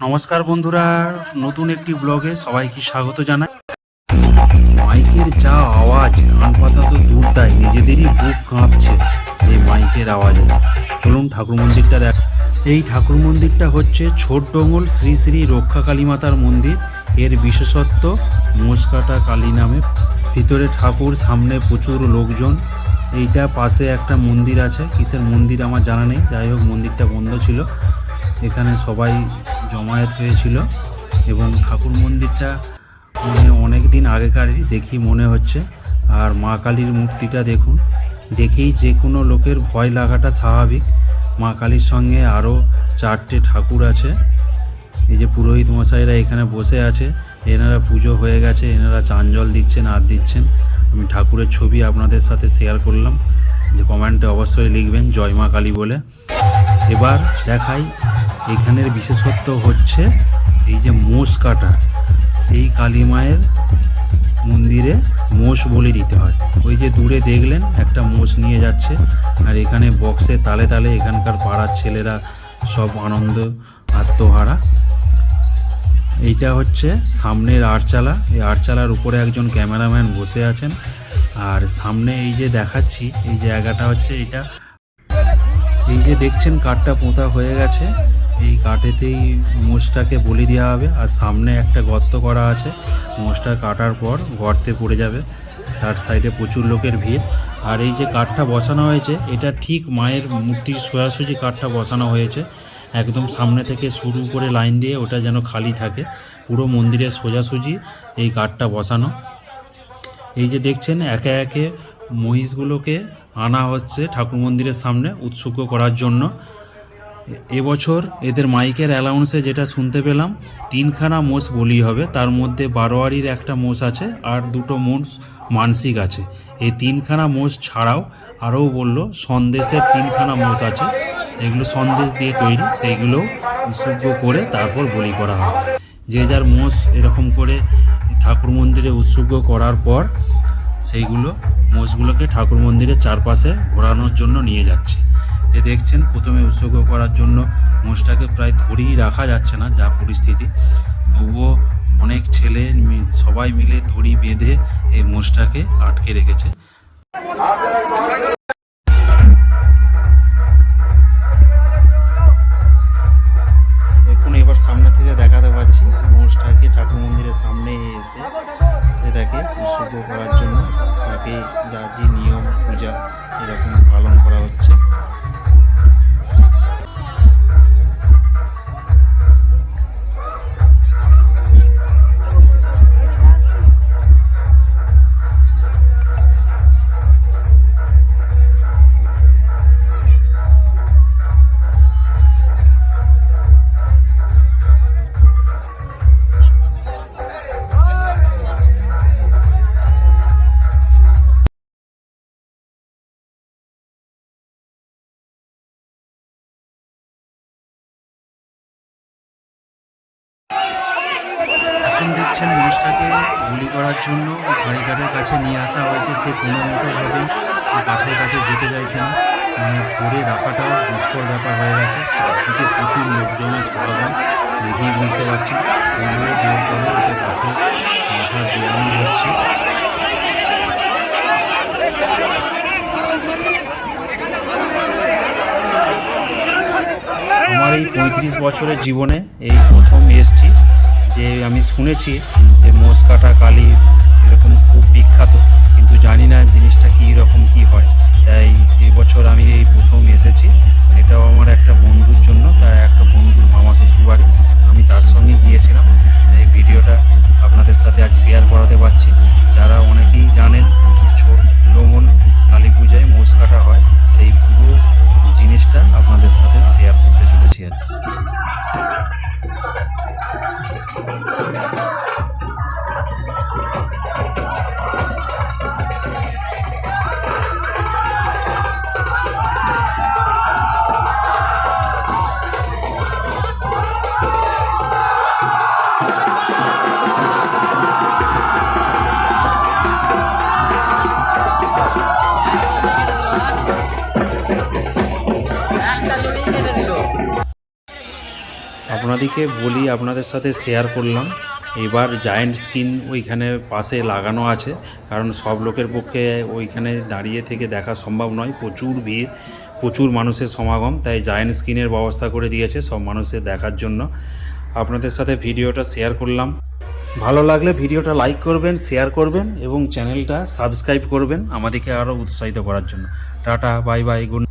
নমস্কার বন্ধুরা, নতুন একটি ব্লগে সবাইকে স্বাগত জানাই। মাইকের যা আওয়াজ, কান পাতা তো দূর দেয় নিজেদেরই বুক কাঁপছে এই মাইকের আওয়াজে। চলুন ঠাকুর মন্দিরটা দেখ। এই ঠাকুর মন্দিরটা হচ্ছে ছোট ডোঙ্গল শ্রী শ্রী রক্ষা কালী মাতার মন্দির। এর বিশেষত্ব মোষকাটা কালী নামে। ভিতরে ঠাকুর, সামনে প্রচুর লোকজন। এইটা পাশে একটা মন্দির আছে। কিসের মন্দির আমার জানা নেই। যাই হোক, মন্দিরটা বন্ধ ছিল। এখানে সবাই জমায়েত হয়েছিল এবং ঠাকুর মন্দিরটা মানে অনেক দিন আগেকারই, দেখি মনে হচ্ছে। আর মা কালীর মূর্তিটা দেখুন, দেখেই যে কোনো লোকের ভয় লাগাটা স্বাভাবিক। মা কালীর সঙ্গে আরও চারটে ঠাকুর আছে। এই যে পুরোহিত মশাইরা এখানে বসে আছে, এনারা পুজো হয়ে গেছে, এনারা চান জল দিচ্ছেন আর দিচ্ছেন। আমি ঠাকুরের ছবি আপনাদের সাথে শেয়ার করলাম, যে কমেন্টে অবশ্যই লিখবেন, জয় মা কালী বলে। এবার দেখাই এখানের বিশেষত্ব হচ্ছে এই যে মোষ কাটা, এই কালী মায়ের মন্দিরে মোষ বলি দিতে হয়। ওই যে দূরে দেখলেন একটা মোষ নিয়ে যাচ্ছে আর এখানে বক্সে তালে তালে এখানকার পাড়ার ছেলেরা সব আনন্দ, আত্মহারা। এইটা হচ্ছে সামনের আরচালা। এই আরচালার উপরে একজন ক্যামেরাম্যান বসে আছেন। আর সামনে এই যে দেখাচ্ছি, এই জায়গাটা হচ্ছে এটা এই যে দেখছেন, কাঠটা পোঁতা হয়ে গেছে। এই কাঠেতেই মোষটাকে বলি দেওয়া হবে। আর সামনে একটা গর্ত করা আছে। মোষটা কাটার পর গর্তে পড়ে যাবে। চার সাইডে প্রচুর লোকের ভিড়। আর এই যে কাঠটা বসানো হয়েছে, এটা ঠিক মায়ের মূর্তির সোজাসুজি কাঠটা বসানো হয়েছে। একদম সামনে থেকে শুরু করে লাইন দিয়ে ওটা যেন খালি থাকে। পুরো মন্দিরের সোজাসুজি এই কাঠটা বসানো। এই যে দেখছেন, একে একে মহিষগুলোকে আনা হচ্ছে ঠাকুর মন্দিরের সামনে উৎসুক করার জন্য। এবছর এদের মাইকের অ্যালাউন্সে যেটা শুনতে পেলাম, তিনখানা মোষ বলি হবে। তার মধ্যে বারোয়ারির একটা মোষ আছে আর দুটো মোষ মানসিক আছে। এই তিনখানা মোষ ছাড়াও আরও বলল, সন্দেশের তিনখানা মোষ আছে। এগুলো সন্দেশ দিয়ে তৈরি সেইগুলো উৎসর্গ করে তারপর বলি করা হয় যে যার মোষ এরকম করে ঠাকুর মন্দিরে উৎসর্গ করার পর, সেইগুলো মোষগুলোকে ঠাকুর মন্দিরের চারপাশে ঘোরানোর জন্য নিয়ে যাচ্ছে। যে দেখছেন, প্রথমে উৎসর্গ করার জন্য মোষটাকে প্রায় ধরেই রাখা যাচ্ছে না, যা পরিস্থিতি। তবুও অনেক ছেলে সবাই মিলে ধরি বেঁধে এই মোষটাকে আটকে রেখেছে। দেখুন এবার সামনে থেকে দেখাতে পাচ্ছি, মোষটাকে ঠাকুর মন্দিরের সামনে এসে এটাকে উৎসর্গ করার জন্য তাকে যা যে নিয়ম, পূজা এরকম পালন করা হচ্ছে। এখন দেখছেন মানুষটাকে গুলি করার জন্য। কারিগরের কাছে নিয়ে আসা হয়েছে সে কোনো মতোভাবেই এই কাঠের কাছে যেতে চাইছে না। মানে ধরে রাখাটাও দুষ্কর ব্যাপার হয়ে গেছে। চারদিকে প্রচুর লোকজনের সমাগম। দেখেই বুঝতে পারছি তবুও জোর করে ওকে কাঠে মাথা দেওয়ানো হচ্ছে। আমার এই পঁয়ত্রিশ বছরের জীবনে এই প্রথম এসছি। যে আমি শুনেছি যে মোষ কাটা কালী আপনাদেরকে বলি, আপনাদের সাথে শেয়ার করলাম। এবার জায়েন্ট স্ক্রিন ওইখানে পাশে লাগানো আছে, কারণ সব লোকের পক্ষে ওইখানে দাঁড়িয়ে থেকে দেখা সম্ভব নয়। প্রচুর ভিড়, প্রচুর মানুষের সমাগম, তাই জায়েন্ট স্ক্রিনের ব্যবস্থা করে দিয়েছে সব মানুষের দেখার জন্য। আপনাদের সাথে ভিডিওটা শেয়ার করলাম। ভালো লাগলে ভিডিওটা লাইক করবেন শেয়ার করবেন এবং চ্যানেলটা সাবস্ক্রাইব করবেন আমাদেরকে আরও উৎসাহিত করার জন্য। Tata bye bye good